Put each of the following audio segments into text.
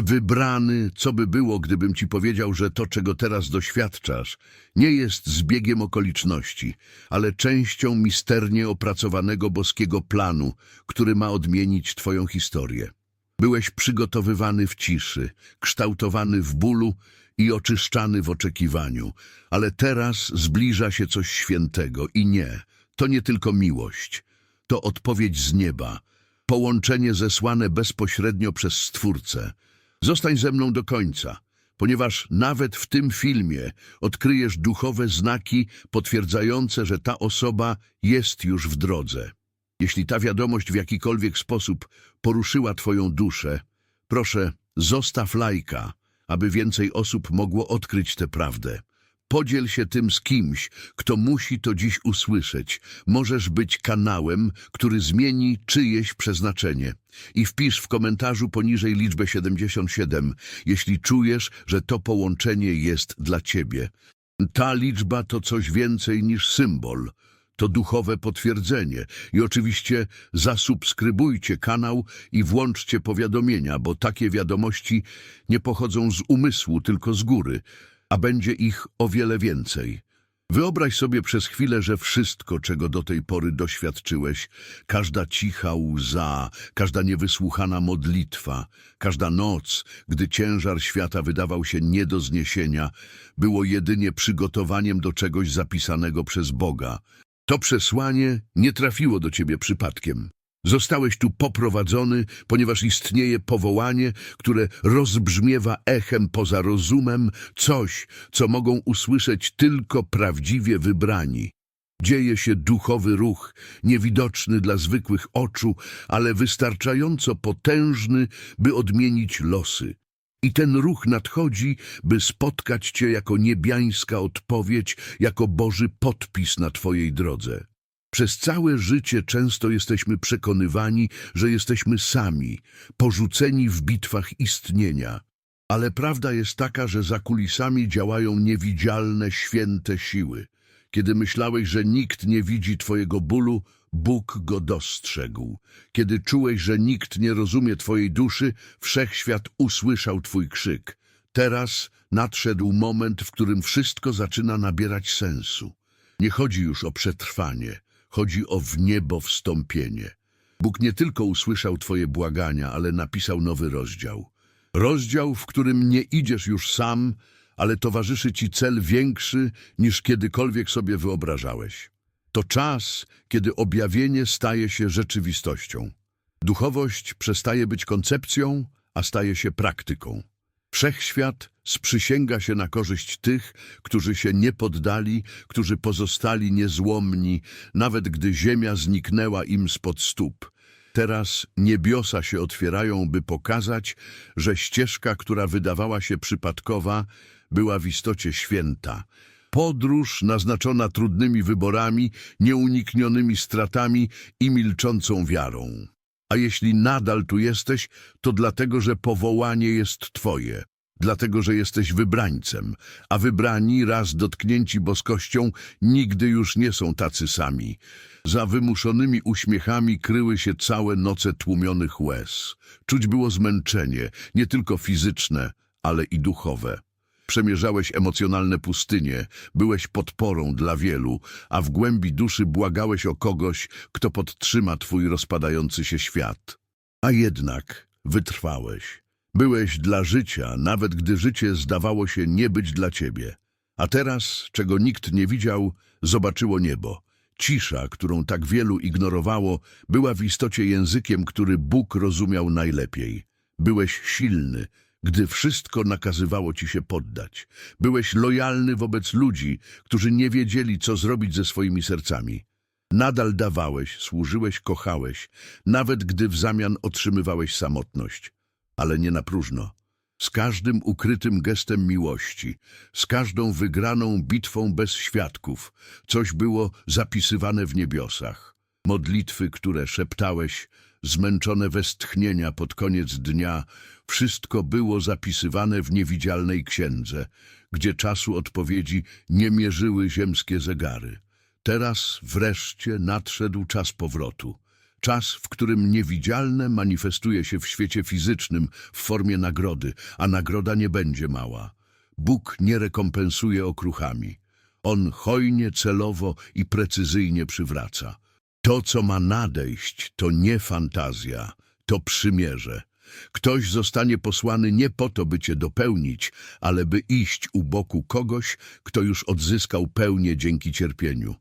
Wybrany, co by było, gdybym ci powiedział, że to, czego teraz doświadczasz, nie jest zbiegiem okoliczności, ale częścią misternie opracowanego boskiego planu, który ma odmienić twoją historię. Byłeś przygotowywany w ciszy, kształtowany w bólu i oczyszczany w oczekiwaniu, ale teraz zbliża się coś świętego i nie, to nie tylko miłość, to odpowiedź z nieba, połączenie zesłane bezpośrednio przez Stwórcę. Zostań ze mną do końca, ponieważ nawet w tym filmie odkryjesz duchowe znaki potwierdzające, że ta osoba jest już w drodze. Jeśli ta wiadomość w jakikolwiek sposób poruszyła Twoją duszę, proszę, zostaw lajka, aby więcej osób mogło odkryć tę prawdę. Podziel się tym z kimś, kto musi to dziś usłyszeć. Możesz być kanałem, który zmieni czyjeś przeznaczenie. I wpisz w komentarzu poniżej liczbę 77, jeśli czujesz, że to połączenie jest dla Ciebie. Ta liczba to coś więcej niż symbol. To duchowe potwierdzenie. I oczywiście zasubskrybujcie kanał i włączcie powiadomienia, bo takie wiadomości nie pochodzą z umysłu, tylko z góry, a będzie ich o wiele więcej. Wyobraź sobie przez chwilę, że wszystko, czego do tej pory doświadczyłeś, każda cicha łza, każda niewysłuchana modlitwa, każda noc, gdy ciężar świata wydawał się nie do zniesienia, było jedynie przygotowaniem do czegoś zapisanego przez Boga. To przesłanie nie trafiło do ciebie przypadkiem. Zostałeś tu poprowadzony, ponieważ istnieje powołanie, które rozbrzmiewa echem poza rozumem, coś, co mogą usłyszeć tylko prawdziwie wybrani. Dzieje się duchowy ruch, niewidoczny dla zwykłych oczu, ale wystarczająco potężny, by odmienić losy. I ten ruch nadchodzi, by spotkać Cię jako niebiańska odpowiedź, jako Boży podpis na Twojej drodze. Przez całe życie często jesteśmy przekonywani, że jesteśmy sami, porzuceni w bitwach istnienia. Ale prawda jest taka, że za kulisami działają niewidzialne, święte siły. Kiedy myślałeś, że nikt nie widzi Twojego bólu, Bóg go dostrzegł. Kiedy czułeś, że nikt nie rozumie Twojej duszy, wszechświat usłyszał Twój krzyk. Teraz nadszedł moment, w którym wszystko zaczyna nabierać sensu. Nie chodzi już o przetrwanie, chodzi o w niebo wstąpienie. Bóg nie tylko usłyszał Twoje błagania, ale napisał nowy rozdział. Rozdział, w którym nie idziesz już sam, ale towarzyszy Ci cel większy niż kiedykolwiek sobie wyobrażałeś. To czas, kiedy objawienie staje się rzeczywistością. Duchowość przestaje być koncepcją, a staje się praktyką. Wszechświat sprzysięga się na korzyść tych, którzy się nie poddali, którzy pozostali niezłomni, nawet gdy ziemia zniknęła im spod stóp. Teraz niebiosa się otwierają, by pokazać, że ścieżka, która wydawała się przypadkowa, była w istocie święta. Podróż naznaczona trudnymi wyborami, nieuniknionymi stratami i milczącą wiarą. A jeśli nadal tu jesteś, to dlatego, że powołanie jest Twoje, dlatego, że jesteś wybrańcem, a wybrani, raz dotknięci boskością, nigdy już nie są tacy sami. Za wymuszonymi uśmiechami kryły się całe noce tłumionych łez. Czuć było zmęczenie, nie tylko fizyczne, ale i duchowe. Przemierzałeś emocjonalne pustynie, byłeś podporą dla wielu, a w głębi duszy błagałeś o kogoś, kto podtrzyma twój rozpadający się świat. A jednak wytrwałeś. Byłeś dla życia, nawet gdy życie zdawało się nie być dla ciebie. A teraz, czego nikt nie widział, zobaczyło niebo. Cisza, którą tak wielu ignorowało, była w istocie językiem, który Bóg rozumiał najlepiej. Byłeś silny, gdy wszystko nakazywało ci się poddać. Byłeś lojalny wobec ludzi, którzy nie wiedzieli, co zrobić ze swoimi sercami. Nadal dawałeś, służyłeś, kochałeś, nawet gdy w zamian otrzymywałeś samotność. Ale nie na próżno. Z każdym ukrytym gestem miłości, z każdą wygraną bitwą bez świadków, coś było zapisywane w niebiosach. Modlitwy, które szeptałeś, zmęczone westchnienia pod koniec dnia, wszystko było zapisywane w niewidzialnej księdze, gdzie czasu odpowiedzi nie mierzyły ziemskie zegary. Teraz wreszcie nadszedł czas powrotu. Czas, w którym niewidzialne manifestuje się w świecie fizycznym w formie nagrody, a nagroda nie będzie mała. Bóg nie rekompensuje okruchami. On hojnie, celowo i precyzyjnie przywraca. To, co ma nadejść, to nie fantazja, to przymierze. Ktoś zostanie posłany nie po to, by cię dopełnić, ale by iść u boku kogoś, kto już odzyskał pełnię dzięki cierpieniu.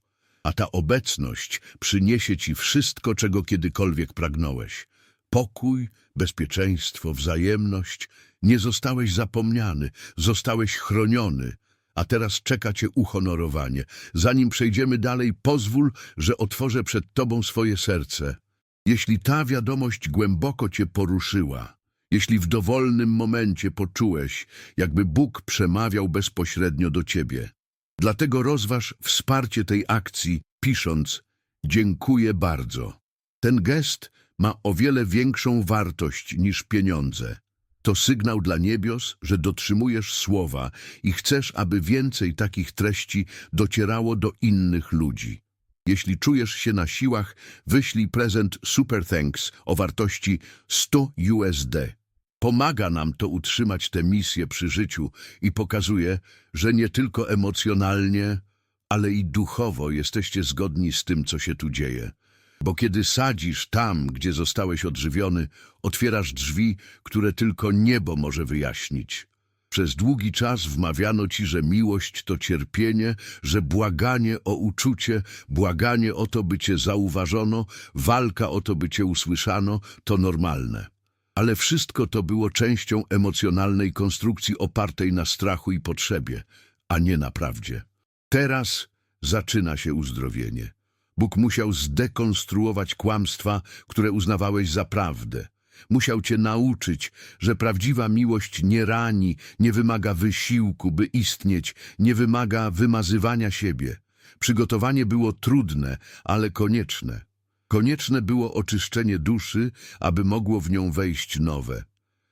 A ta obecność przyniesie ci wszystko, czego kiedykolwiek pragnąłeś. Pokój, bezpieczeństwo, wzajemność. Nie zostałeś zapomniany, zostałeś chroniony. A teraz czeka cię uhonorowanie. Zanim przejdziemy dalej, pozwól, że otworzę przed tobą swoje serce. Jeśli ta wiadomość głęboko cię poruszyła, jeśli w dowolnym momencie poczułeś, jakby Bóg przemawiał bezpośrednio do ciebie, dlatego rozważ wsparcie tej akcji, pisząc dziękuję bardzo. Ten gest ma o wiele większą wartość niż pieniądze. To sygnał dla niebios, że dotrzymujesz słowa i chcesz, aby więcej takich treści docierało do innych ludzi. Jeśli czujesz się na siłach, wyślij prezent Super Thanks o wartości 100 USD. Pomaga nam to utrzymać tę misję przy życiu i pokazuje, że nie tylko emocjonalnie, ale i duchowo jesteście zgodni z tym, co się tu dzieje. Bo kiedy sadzisz tam, gdzie zostałeś odżywiony, otwierasz drzwi, które tylko niebo może wyjaśnić. Przez długi czas wmawiano ci, że miłość to cierpienie, że błaganie o uczucie, błaganie o to, by cię zauważono, walka o to, by cię usłyszano, to normalne. Ale wszystko to było częścią emocjonalnej konstrukcji opartej na strachu i potrzebie, a nie na prawdzie. Teraz zaczyna się uzdrowienie. Bóg musiał zdekonstruować kłamstwa, które uznawałeś za prawdę. Musiał cię nauczyć, że prawdziwa miłość nie rani, nie wymaga wysiłku, by istnieć, nie wymaga wymazywania siebie. Przygotowanie było trudne, ale konieczne. Konieczne było oczyszczenie duszy, aby mogło w nią wejść nowe.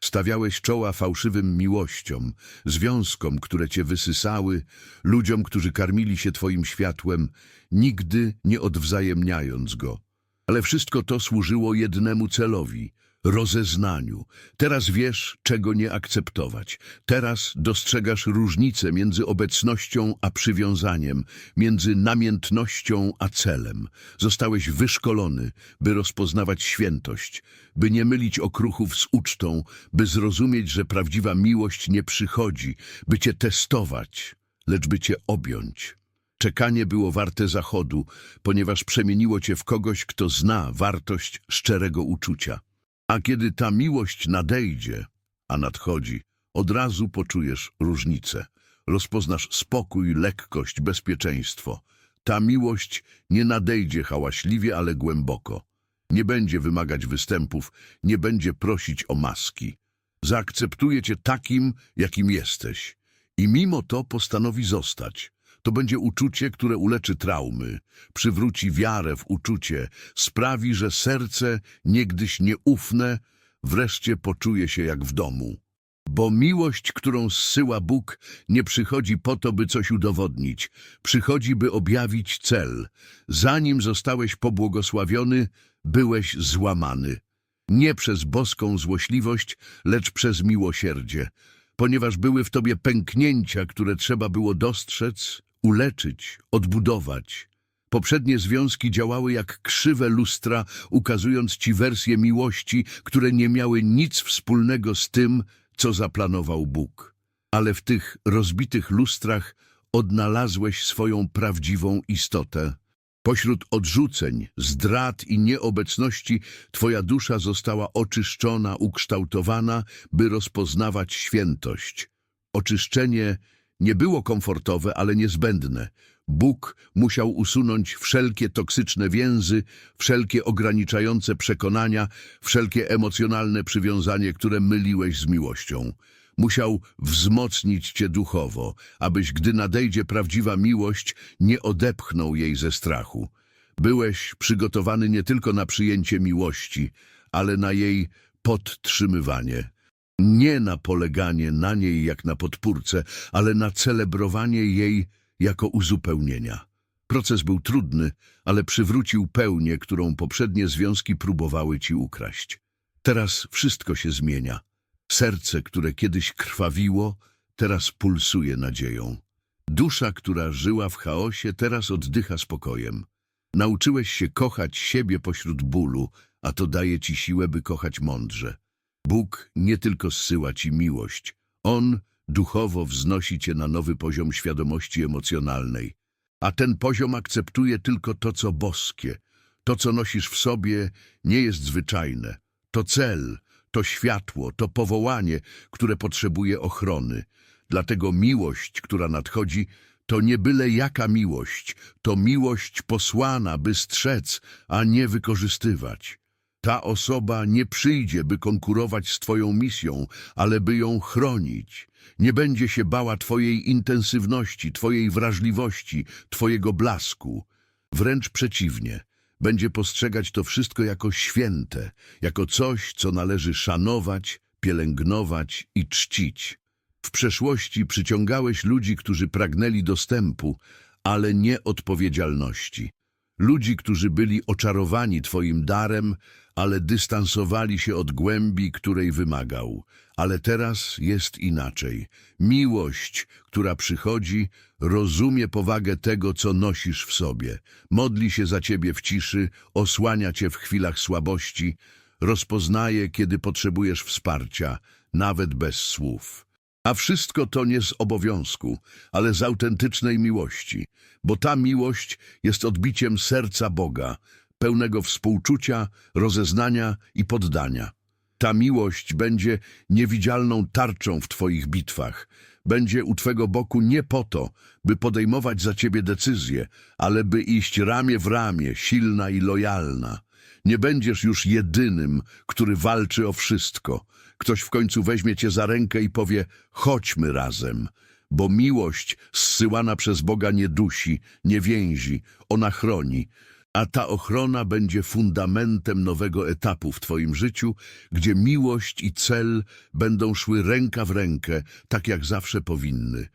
Stawiałeś czoła fałszywym miłościom, związkom, które cię wysysały, ludziom, którzy karmili się twoim światłem, nigdy nie odwzajemniając go. Ale wszystko to służyło jednemu celowi rozeznaniu. Teraz wiesz, czego nie akceptować. Teraz dostrzegasz różnicę między obecnością a przywiązaniem, między namiętnością a celem. Zostałeś wyszkolony, by rozpoznawać świętość, by nie mylić okruchów z ucztą, by zrozumieć, że prawdziwa miłość nie przychodzi, by cię testować, lecz by cię objąć. Czekanie było warte zachodu, ponieważ przemieniło cię w kogoś, kto zna wartość szczerego uczucia. A kiedy ta miłość nadejdzie, a nadchodzi, od razu poczujesz różnicę. Rozpoznasz spokój, lekkość, bezpieczeństwo. Ta miłość nie nadejdzie hałaśliwie, ale głęboko. Nie będzie wymagać występów, nie będzie prosić o maski. Zaakceptuje cię takim, jakim jesteś. I mimo to postanowi zostać. To będzie uczucie, które uleczy traumy, przywróci wiarę w uczucie, sprawi, że serce, niegdyś nieufne, wreszcie poczuje się jak w domu. Bo miłość, którą zsyła Bóg, nie przychodzi po to, by coś udowodnić. Przychodzi, by objawić cel. Zanim zostałeś pobłogosławiony, byłeś złamany. Nie przez boską złośliwość, lecz przez miłosierdzie. Ponieważ były w tobie pęknięcia, które trzeba było dostrzec, uleczyć, odbudować. Poprzednie związki działały jak krzywe lustra, ukazując ci wersje miłości, które nie miały nic wspólnego z tym, co zaplanował Bóg. Ale w tych rozbitych lustrach odnalazłeś swoją prawdziwą istotę. Pośród odrzuceń, zdrad i nieobecności twoja dusza została oczyszczona, ukształtowana, by rozpoznawać świętość. Oczyszczenie nie było komfortowe, ale niezbędne. Bóg musiał usunąć wszelkie toksyczne więzy, wszelkie ograniczające przekonania, wszelkie emocjonalne przywiązanie, które myliłeś z miłością. Musiał wzmocnić cię duchowo, abyś, gdy nadejdzie prawdziwa miłość, nie odepchnął jej ze strachu. Byłeś przygotowany nie tylko na przyjęcie miłości, ale na jej podtrzymywanie. Nie na poleganie na niej jak na podpórce, ale na celebrowanie jej jako uzupełnienia. Proces był trudny, ale przywrócił pełnię, którą poprzednie związki próbowały ci ukraść. Teraz wszystko się zmienia. Serce, które kiedyś krwawiło, teraz pulsuje nadzieją. Dusza, która żyła w chaosie, teraz oddycha spokojem. Nauczyłeś się kochać siebie pośród bólu, a to daje ci siłę, by kochać mądrze. Bóg nie tylko zsyła ci miłość, On duchowo wznosi cię na nowy poziom świadomości emocjonalnej. A ten poziom akceptuje tylko to, co boskie. To, co nosisz w sobie, nie jest zwyczajne. To cel, to światło, to powołanie, które potrzebuje ochrony. Dlatego miłość, która nadchodzi, to nie byle jaka miłość, to miłość posłana, by strzec, a nie wykorzystywać. Ta osoba nie przyjdzie, by konkurować z Twoją misją, ale by ją chronić. Nie będzie się bała Twojej intensywności, Twojej wrażliwości, Twojego blasku. Wręcz przeciwnie, będzie postrzegać to wszystko jako święte, jako coś, co należy szanować, pielęgnować i czcić. W przeszłości przyciągałeś ludzi, którzy pragnęli dostępu, ale nie odpowiedzialności. Ludzi, którzy byli oczarowani Twoim darem, ale dystansowali się od głębi, której wymagał. Ale teraz jest inaczej. Miłość, która przychodzi, rozumie powagę tego, co nosisz w sobie. Modli się za Ciebie w ciszy, osłania Cię w chwilach słabości, rozpoznaje, kiedy potrzebujesz wsparcia, nawet bez słów. A wszystko to nie z obowiązku, ale z autentycznej miłości, bo ta miłość jest odbiciem serca Boga, pełnego współczucia, rozeznania i poddania. Ta miłość będzie niewidzialną tarczą w Twoich bitwach. Będzie u Twego boku nie po to, by podejmować za Ciebie decyzje, ale by iść ramię w ramię, silna i lojalna. Nie będziesz już jedynym, który walczy o wszystko. Ktoś w końcu weźmie Cię za rękę i powie, chodźmy razem. Bo miłość zsyłana przez Boga nie dusi, nie więzi, ona chroni. A ta ochrona będzie fundamentem nowego etapu w Twoim życiu, gdzie miłość i cel będą szły ręka w rękę, tak jak zawsze powinny.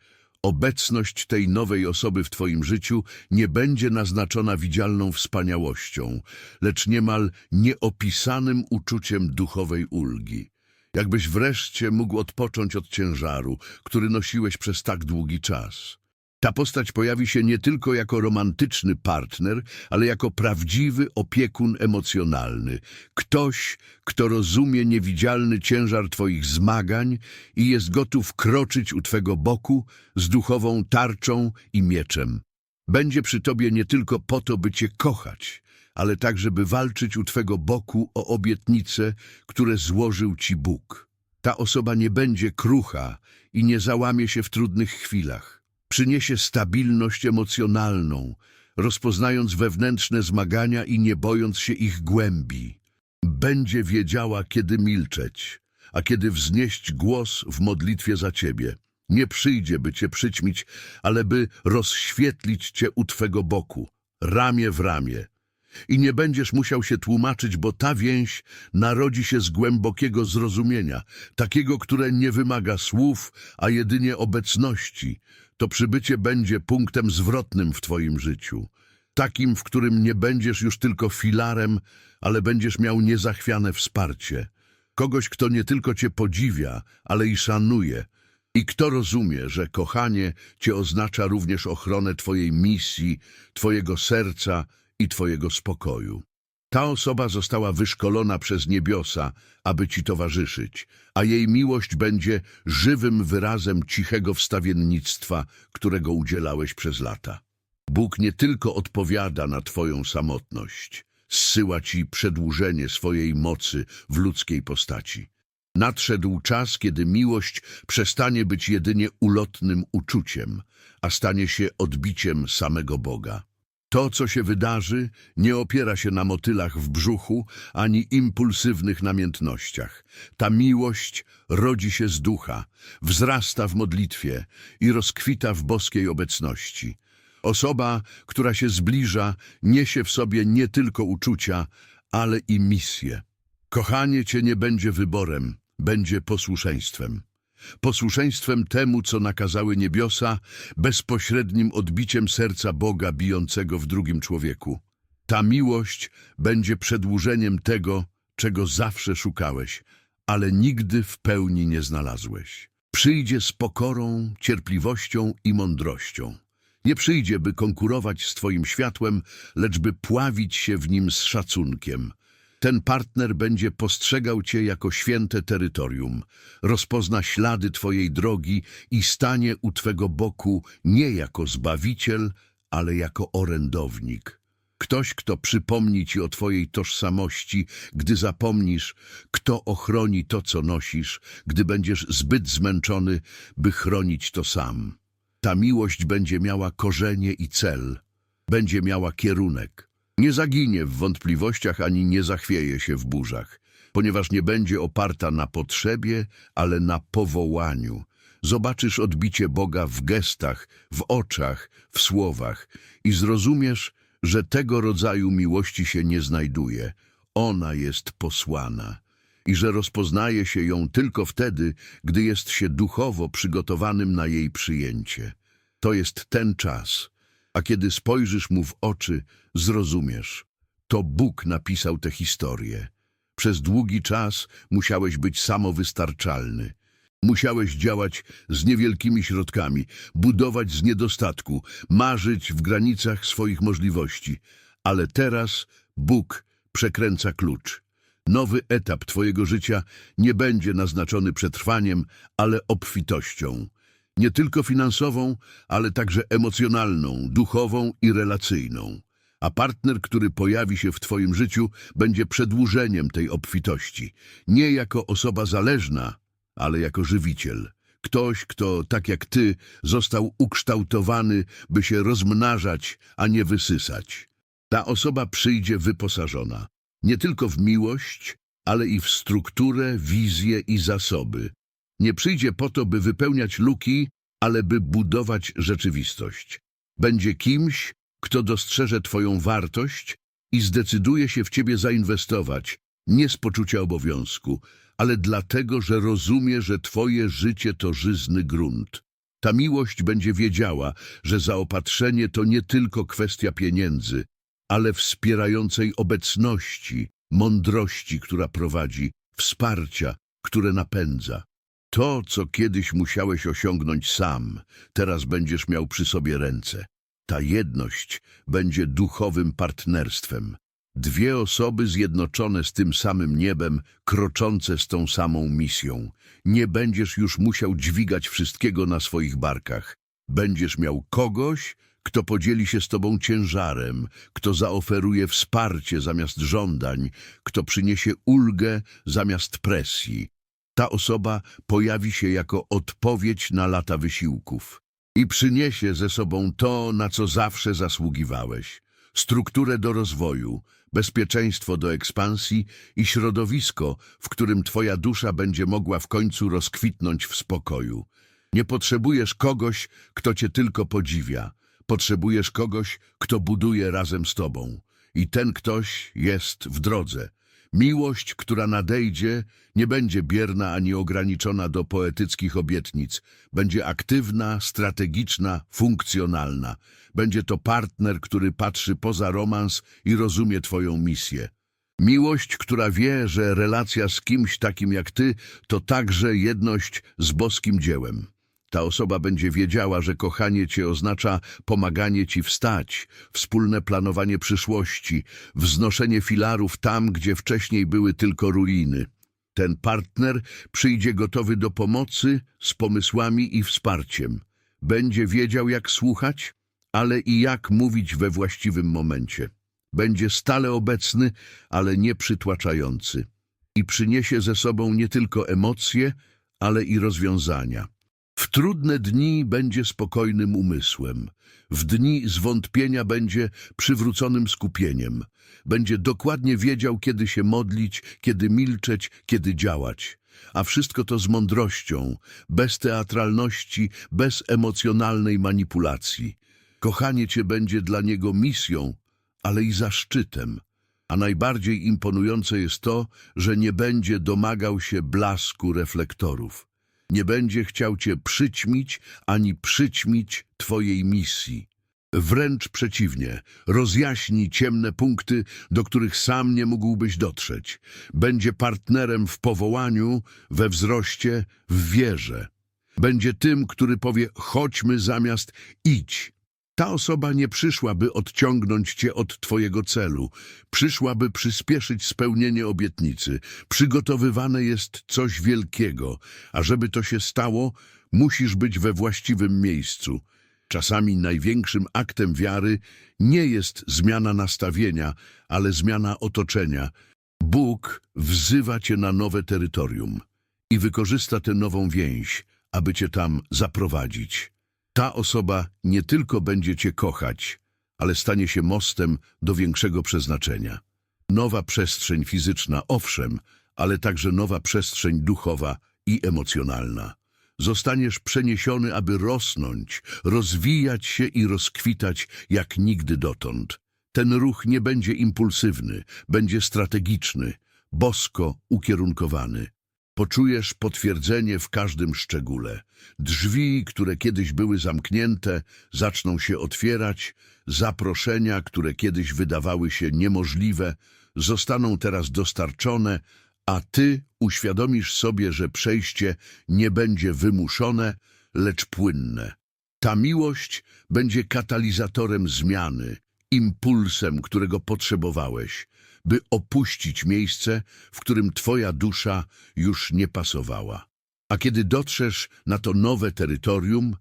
Obecność tej nowej osoby w Twoim życiu nie będzie naznaczona widzialną wspaniałością, lecz niemal nieopisanym uczuciem duchowej ulgi. Jakbyś wreszcie mógł odpocząć od ciężaru, który nosiłeś przez tak długi czas. Ta postać pojawi się nie tylko jako romantyczny partner, ale jako prawdziwy opiekun emocjonalny. Ktoś, kto rozumie niewidzialny ciężar Twoich zmagań i jest gotów kroczyć u Twego boku z duchową tarczą i mieczem. Będzie przy Tobie nie tylko po to, by Cię kochać, ale także by walczyć u Twego boku o obietnice, które złożył Ci Bóg. Ta osoba nie będzie krucha i nie załamie się w trudnych chwilach. Przyniesie stabilność emocjonalną, rozpoznając wewnętrzne zmagania i nie bojąc się ich głębi. Będzie wiedziała, kiedy milczeć, a kiedy wznieść głos w modlitwie za Ciebie. Nie przyjdzie, by Cię przyćmić, ale by rozświetlić Cię u Twego boku, ramię w ramię. I nie będziesz musiał się tłumaczyć, bo ta więź narodzi się z głębokiego zrozumienia, takiego, które nie wymaga słów, a jedynie obecności. To przybycie będzie punktem zwrotnym w Twoim życiu. Takim, w którym nie będziesz już tylko filarem, ale będziesz miał niezachwiane wsparcie. Kogoś, kto nie tylko Cię podziwia, ale i szanuje. I kto rozumie, że kochanie Cię oznacza również ochronę Twojej misji, Twojego serca i Twojego spokoju. Ta osoba została wyszkolona przez niebiosa, aby Ci towarzyszyć, a jej miłość będzie żywym wyrazem cichego wstawiennictwa, którego udzielałeś przez lata. Bóg nie tylko odpowiada na Twoją samotność, zsyła Ci przedłużenie swojej mocy w ludzkiej postaci. Nadszedł czas, kiedy miłość przestanie być jedynie ulotnym uczuciem, a stanie się odbiciem samego Boga. To, co się wydarzy, nie opiera się na motylach w brzuchu ani impulsywnych namiętnościach. Ta miłość rodzi się z ducha, wzrasta w modlitwie i rozkwita w boskiej obecności. Osoba, która się zbliża, niesie w sobie nie tylko uczucia, ale i misję. Kochanie Cię nie będzie wyborem, będzie posłuszeństwem. Posłuszeństwem temu, co nakazały niebiosa, bezpośrednim odbiciem serca Boga bijącego w drugim człowieku. Ta miłość będzie przedłużeniem tego, czego zawsze szukałeś, ale nigdy w pełni nie znalazłeś. Przyjdzie z pokorą, cierpliwością i mądrością. Nie przyjdzie, by konkurować z Twoim światłem, lecz by pławić się w nim z szacunkiem. Ten partner będzie postrzegał Cię jako święte terytorium, rozpozna ślady Twojej drogi i stanie u Twego boku nie jako zbawiciel, ale jako orędownik. Ktoś, kto przypomni Ci o Twojej tożsamości, gdy zapomnisz, kto ochroni to, co nosisz, gdy będziesz zbyt zmęczony, by chronić to sam. Ta miłość będzie miała korzenie i cel, będzie miała kierunek. Nie zaginie w wątpliwościach ani nie zachwieje się w burzach, ponieważ nie będzie oparta na potrzebie, ale na powołaniu. Zobaczysz odbicie Boga w gestach, w oczach, w słowach i zrozumiesz, że tego rodzaju miłości się nie znajduje. Ona jest posłana i że rozpoznaje się ją tylko wtedy, gdy jest się duchowo przygotowanym na jej przyjęcie. To jest ten czas, a kiedy spojrzysz mu w oczy, zrozumiesz. To Bóg napisał tę historię. Przez długi czas musiałeś być samowystarczalny. Musiałeś działać z niewielkimi środkami, budować z niedostatku, marzyć w granicach swoich możliwości. Ale teraz Bóg przekręca klucz. Nowy etap Twojego życia nie będzie naznaczony przetrwaniem, ale obfitością. Nie tylko finansową, ale także emocjonalną, duchową i relacyjną. A partner, który pojawi się w Twoim życiu, będzie przedłużeniem tej obfitości. Nie jako osoba zależna, ale jako żywiciel. Ktoś, kto, tak jak Ty, został ukształtowany, by się rozmnażać, a nie wysysać. Ta osoba przyjdzie wyposażona nie tylko w miłość, ale i w strukturę, wizję i zasoby. Nie przyjdzie po to, by wypełniać luki, ale by budować rzeczywistość. Będzie kimś, kto dostrzeże Twoją wartość i zdecyduje się w Ciebie zainwestować, nie z poczucia obowiązku, ale dlatego, że rozumie, że Twoje życie to żyzny grunt. Ta miłość będzie wiedziała, że zaopatrzenie to nie tylko kwestia pieniędzy, ale wspierającej obecności, mądrości, która prowadzi, wsparcia, które napędza. To, co kiedyś musiałeś osiągnąć sam, teraz będziesz miał przy sobie ręce. Ta jedność będzie duchowym partnerstwem. Dwie osoby zjednoczone z tym samym niebem, kroczące z tą samą misją. Nie będziesz już musiał dźwigać wszystkiego na swoich barkach. Będziesz miał kogoś, kto podzieli się z tobą ciężarem, kto zaoferuje wsparcie zamiast żądań, kto przyniesie ulgę zamiast presji. Ta osoba pojawi się jako odpowiedź na lata wysiłków i przyniesie ze sobą to, na co zawsze zasługiwałeś. Strukturę do rozwoju, bezpieczeństwo do ekspansji i środowisko, w którym twoja dusza będzie mogła w końcu rozkwitnąć w spokoju. Nie potrzebujesz kogoś, kto cię tylko podziwia. Potrzebujesz kogoś, kto buduje razem z tobą. I ten ktoś jest w drodze. Miłość, która nadejdzie, nie będzie bierna ani ograniczona do poetyckich obietnic. Będzie aktywna, strategiczna, funkcjonalna. Będzie to partner, który patrzy poza romans i rozumie twoją misję. Miłość, która wie, że relacja z kimś takim jak ty to także jedność z boskim dziełem. Ta osoba będzie wiedziała, że kochanie cię oznacza pomaganie ci wstać, wspólne planowanie przyszłości, wznoszenie filarów tam, gdzie wcześniej były tylko ruiny. Ten partner przyjdzie gotowy do pomocy z pomysłami i wsparciem. Będzie wiedział, jak słuchać, ale i jak mówić we właściwym momencie. Będzie stale obecny, ale nie przytłaczający. I przyniesie ze sobą nie tylko emocje, ale i rozwiązania. W trudne dni będzie spokojnym umysłem, w dni zwątpienia będzie przywróconym skupieniem, będzie dokładnie wiedział, kiedy się modlić, kiedy milczeć, kiedy działać. A wszystko to z mądrością, bez teatralności, bez emocjonalnej manipulacji. Kochanie Cię będzie dla niego misją, ale i zaszczytem. A najbardziej imponujące jest to, że nie będzie domagał się blasku reflektorów. Nie będzie chciał cię przyćmić ani przyćmić twojej misji. Wręcz przeciwnie, rozjaśni ciemne punkty, do których sam nie mógłbyś dotrzeć. Będzie partnerem w powołaniu, we wzroście, w wierze. Będzie tym, który powie chodźmy zamiast idź. Ta osoba nie przyszła, by odciągnąć cię od twojego celu. Przyszła, by przyspieszyć spełnienie obietnicy. Przygotowywane jest coś wielkiego, a żeby to się stało, musisz być we właściwym miejscu. Czasami największym aktem wiary nie jest zmiana nastawienia, ale zmiana otoczenia. Bóg wzywa cię na nowe terytorium i wykorzysta tę nową więź, aby cię tam zaprowadzić. Ta osoba nie tylko będzie cię kochać, ale stanie się mostem do większego przeznaczenia. Nowa przestrzeń fizyczna, owszem, ale także nowa przestrzeń duchowa i emocjonalna. Zostaniesz przeniesiony, aby rosnąć, rozwijać się i rozkwitać jak nigdy dotąd. Ten ruch nie będzie impulsywny, będzie strategiczny, bosko ukierunkowany. Poczujesz potwierdzenie w każdym szczególe. Drzwi, które kiedyś były zamknięte, zaczną się otwierać, zaproszenia, które kiedyś wydawały się niemożliwe, zostaną teraz dostarczone, a ty uświadomisz sobie, że przejście nie będzie wymuszone, lecz płynne. Ta miłość będzie katalizatorem zmiany, impulsem, którego potrzebowałeś, by opuścić miejsce, w którym twoja dusza już nie pasowała. A kiedy dotrzesz na to nowe terytorium,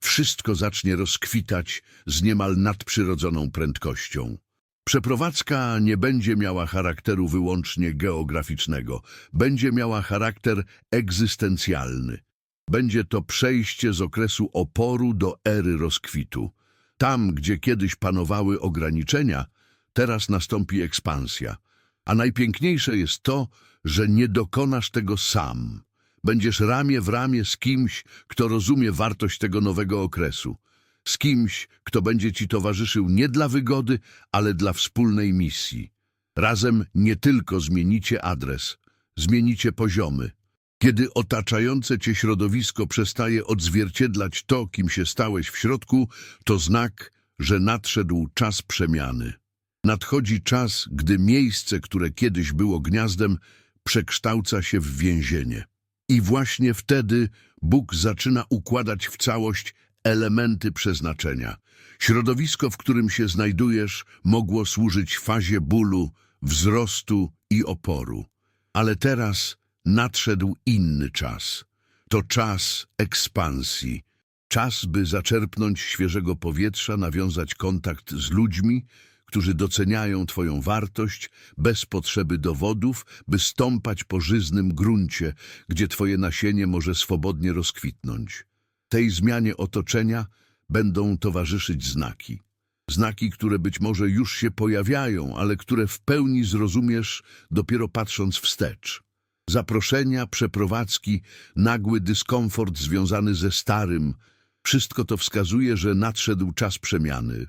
wszystko zacznie rozkwitać z niemal nadprzyrodzoną prędkością. Przeprowadzka nie będzie miała charakteru wyłącznie geograficznego, będzie miała charakter egzystencjalny. Będzie to przejście z okresu oporu do ery rozkwitu. Tam, gdzie kiedyś panowały ograniczenia, teraz nastąpi ekspansja. A najpiękniejsze jest to, że nie dokonasz tego sam. Będziesz ramię w ramię z kimś, kto rozumie wartość tego nowego okresu. Z kimś, kto będzie ci towarzyszył nie dla wygody, ale dla wspólnej misji. Razem nie tylko zmienicie adres, zmienicie poziomy. Kiedy otaczające cię środowisko przestaje odzwierciedlać to, kim się stałeś w środku, to znak, że nadszedł czas przemiany. Nadchodzi czas, gdy miejsce, które kiedyś było gniazdem, przekształca się w więzienie. I właśnie wtedy Bóg zaczyna układać w całość elementy przeznaczenia. Środowisko, w którym się znajdujesz, mogło służyć fazie bólu, wzrostu i oporu. Ale teraz nadszedł inny czas. To czas ekspansji. Czas, by zaczerpnąć świeżego powietrza, nawiązać kontakt z ludźmi, którzy doceniają Twoją wartość bez potrzeby dowodów, by stąpać po żyznym gruncie, gdzie Twoje nasienie może swobodnie rozkwitnąć. Tej zmianie otoczenia będą towarzyszyć znaki. Znaki, które być może już się pojawiają, ale które w pełni zrozumiesz dopiero patrząc wstecz. Zaproszenia, przeprowadzki, nagły dyskomfort związany ze starym, wszystko to wskazuje, że nadszedł czas przemiany.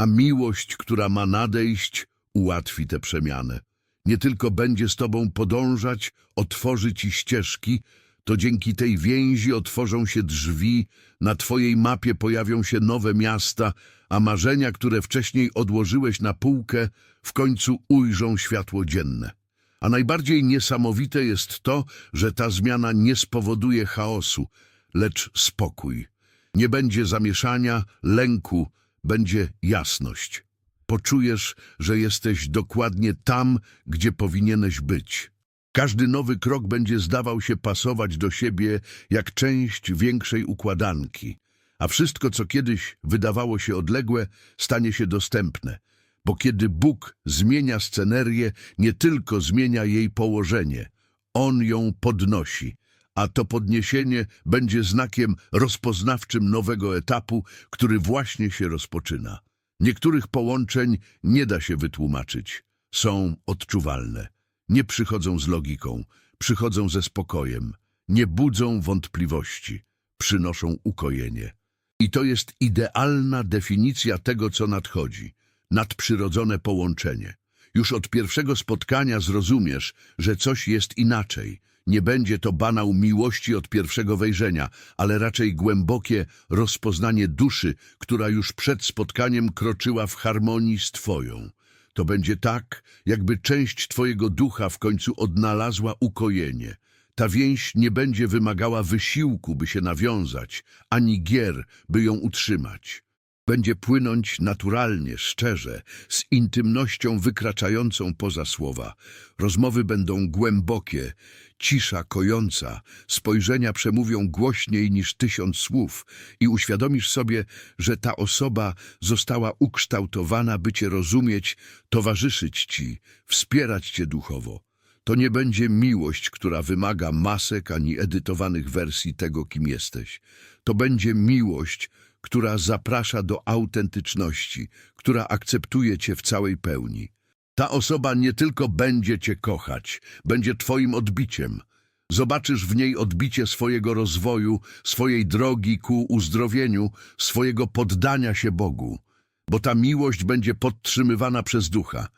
A miłość, która ma nadejść, ułatwi tę przemianę. Nie tylko będzie z tobą podążać, otworzy ci ścieżki, to dzięki tej więzi otworzą się drzwi, na twojej mapie pojawią się nowe miasta, a marzenia, które wcześniej odłożyłeś na półkę, w końcu ujrzą światło dzienne. A najbardziej niesamowite jest to, że ta zmiana nie spowoduje chaosu, lecz spokój. Nie będzie zamieszania, lęku, będzie jasność. Poczujesz, że jesteś dokładnie tam, gdzie powinieneś być. Każdy nowy krok będzie zdawał się pasować do siebie jak część większej układanki, a wszystko, co kiedyś wydawało się odległe, stanie się dostępne, bo kiedy Bóg zmienia scenerię, nie tylko zmienia jej położenie, On ją podnosi, a to podniesienie będzie znakiem rozpoznawczym nowego etapu, który właśnie się rozpoczyna. Niektórych połączeń nie da się wytłumaczyć. Są odczuwalne. Nie przychodzą z logiką, przychodzą ze spokojem. Nie budzą wątpliwości, przynoszą ukojenie. I to jest idealna definicja tego, co nadchodzi. Nadprzyrodzone połączenie. Już od pierwszego spotkania zrozumiesz, że coś jest inaczej. Nie będzie to banał miłości od pierwszego wejrzenia, ale raczej głębokie rozpoznanie duszy, która już przed spotkaniem kroczyła w harmonii z Twoją. To będzie tak, jakby część Twojego ducha w końcu odnalazła ukojenie. Ta więź nie będzie wymagała wysiłku, by się nawiązać, ani gier, by ją utrzymać. Będzie płynąć naturalnie, szczerze, z intymnością wykraczającą poza słowa. Rozmowy będą głębokie, cisza kojąca, spojrzenia przemówią głośniej niż tysiąc słów i uświadomisz sobie, że ta osoba została ukształtowana, by cię rozumieć, towarzyszyć ci, wspierać cię duchowo. To nie będzie miłość, która wymaga masek ani edytowanych wersji tego, kim jesteś. To będzie miłość, która zaprasza do autentyczności, która akceptuje cię w całej pełni. Ta osoba nie tylko będzie cię kochać, będzie twoim odbiciem. Zobaczysz w niej odbicie swojego rozwoju, swojej drogi ku uzdrowieniu, swojego poddania się Bogu, bo ta miłość będzie podtrzymywana przez ducha,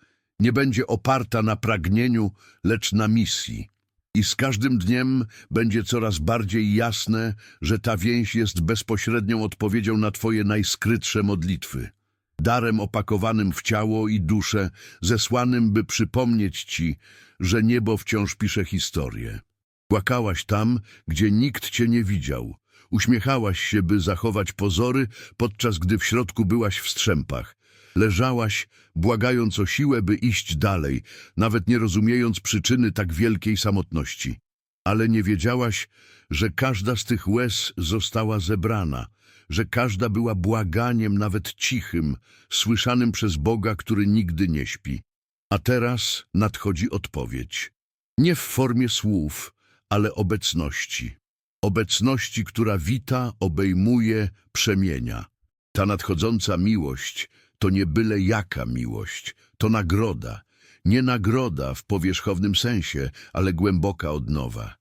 nie będzie oparta na pragnieniu, lecz na misji. I z każdym dniem będzie coraz bardziej jasne, że ta więź jest bezpośrednią odpowiedzią na Twoje najskrytsze modlitwy. Darem opakowanym w ciało i duszę, zesłanym, by przypomnieć Ci, że niebo wciąż pisze historię. Płakałaś tam, gdzie nikt Cię nie widział. Uśmiechałaś się, by zachować pozory, podczas gdy w środku byłaś w strzępach. Leżałaś, błagając o siłę, by iść dalej, nawet nie rozumiejąc przyczyny tak wielkiej samotności. Ale nie wiedziałaś, że każda z tych łez została zebrana, że każda była błaganiem, nawet cichym, słyszanym przez Boga, który nigdy nie śpi. A teraz nadchodzi odpowiedź. Nie w formie słów, ale obecności. Obecności, która wita, obejmuje, przemienia. Ta nadchodząca miłość to nie byle jaka miłość, to nagroda. Nie nagroda w powierzchownym sensie, ale głęboka odnowa.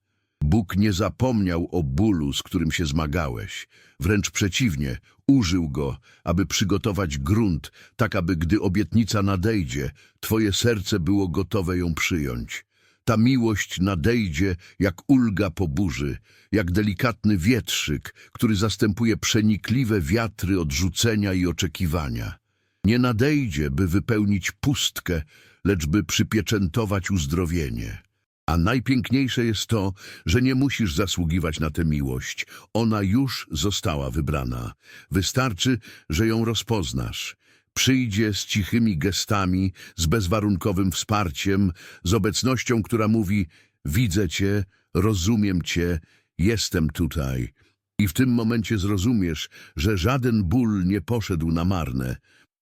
Bóg nie zapomniał o bólu, z którym się zmagałeś. Wręcz przeciwnie, użył go, aby przygotować grunt, tak aby gdy obietnica nadejdzie, twoje serce było gotowe ją przyjąć. Ta miłość nadejdzie jak ulga po burzy, jak delikatny wietrzyk, który zastępuje przenikliwe wiatry odrzucenia i oczekiwania. Nie nadejdzie, by wypełnić pustkę, lecz by przypieczętować uzdrowienie. A najpiękniejsze jest to, że nie musisz zasługiwać na tę miłość. Ona już została wybrana. Wystarczy, że ją rozpoznasz. Przyjdzie z cichymi gestami, z bezwarunkowym wsparciem, z obecnością, która mówi widzę cię, rozumiem cię, jestem tutaj. I w tym momencie zrozumiesz, że żaden ból nie poszedł na marne,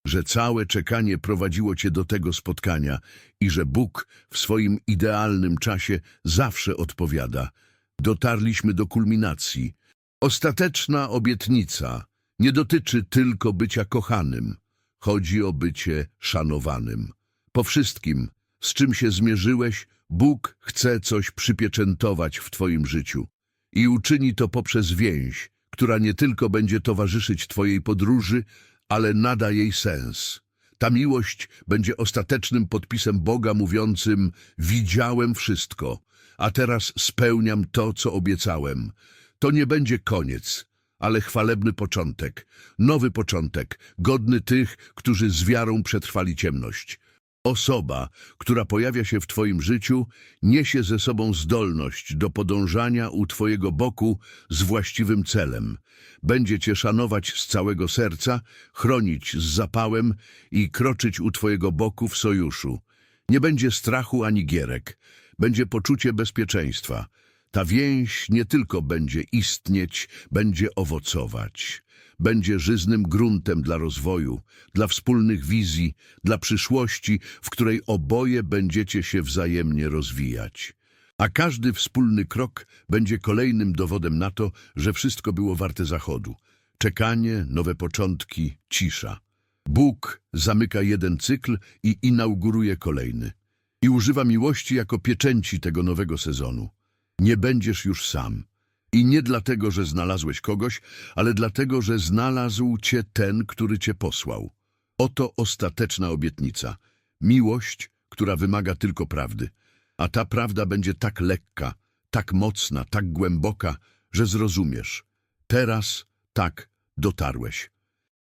że całe czekanie prowadziło cię do tego spotkania i że Bóg w swoim idealnym czasie zawsze odpowiada. Dotarliśmy do kulminacji. Ostateczna obietnica nie dotyczy tylko bycia kochanym. Chodzi o bycie szanowanym. Po wszystkim, z czym się zmierzyłeś, Bóg chce coś przypieczętować w twoim życiu. I uczyni to poprzez więź, która nie tylko będzie towarzyszyć twojej podróży, ale nada jej sens. Ta miłość będzie ostatecznym podpisem Boga mówiącym widziałem wszystko, a teraz spełniam to, co obiecałem. To nie będzie koniec, ale chwalebny początek, nowy początek, godny tych, którzy z wiarą przetrwali ciemność. Osoba, która pojawia się w Twoim życiu, niesie ze sobą zdolność do podążania u Twojego boku z właściwym celem. Będzie Cię szanować z całego serca, chronić z zapałem i kroczyć u Twojego boku w sojuszu. Nie będzie strachu ani gierek, będzie poczucie bezpieczeństwa. Ta więź nie tylko będzie istnieć, będzie owocować. Będzie żyznym gruntem dla rozwoju, dla wspólnych wizji, dla przyszłości, w której oboje będziecie się wzajemnie rozwijać. A każdy wspólny krok będzie kolejnym dowodem na to, że wszystko było warte zachodu. Czekanie, nowe początki, cisza. Bóg zamyka jeden cykl i inauguruje kolejny. I używa miłości jako pieczęci tego nowego sezonu. Nie będziesz już sam. I nie dlatego, że znalazłeś kogoś, ale dlatego, że znalazł cię ten, który cię posłał. Oto ostateczna obietnica. Miłość, która wymaga tylko prawdy. A ta prawda będzie tak lekka, tak mocna, tak głęboka, że zrozumiesz. Teraz tak dotarłeś.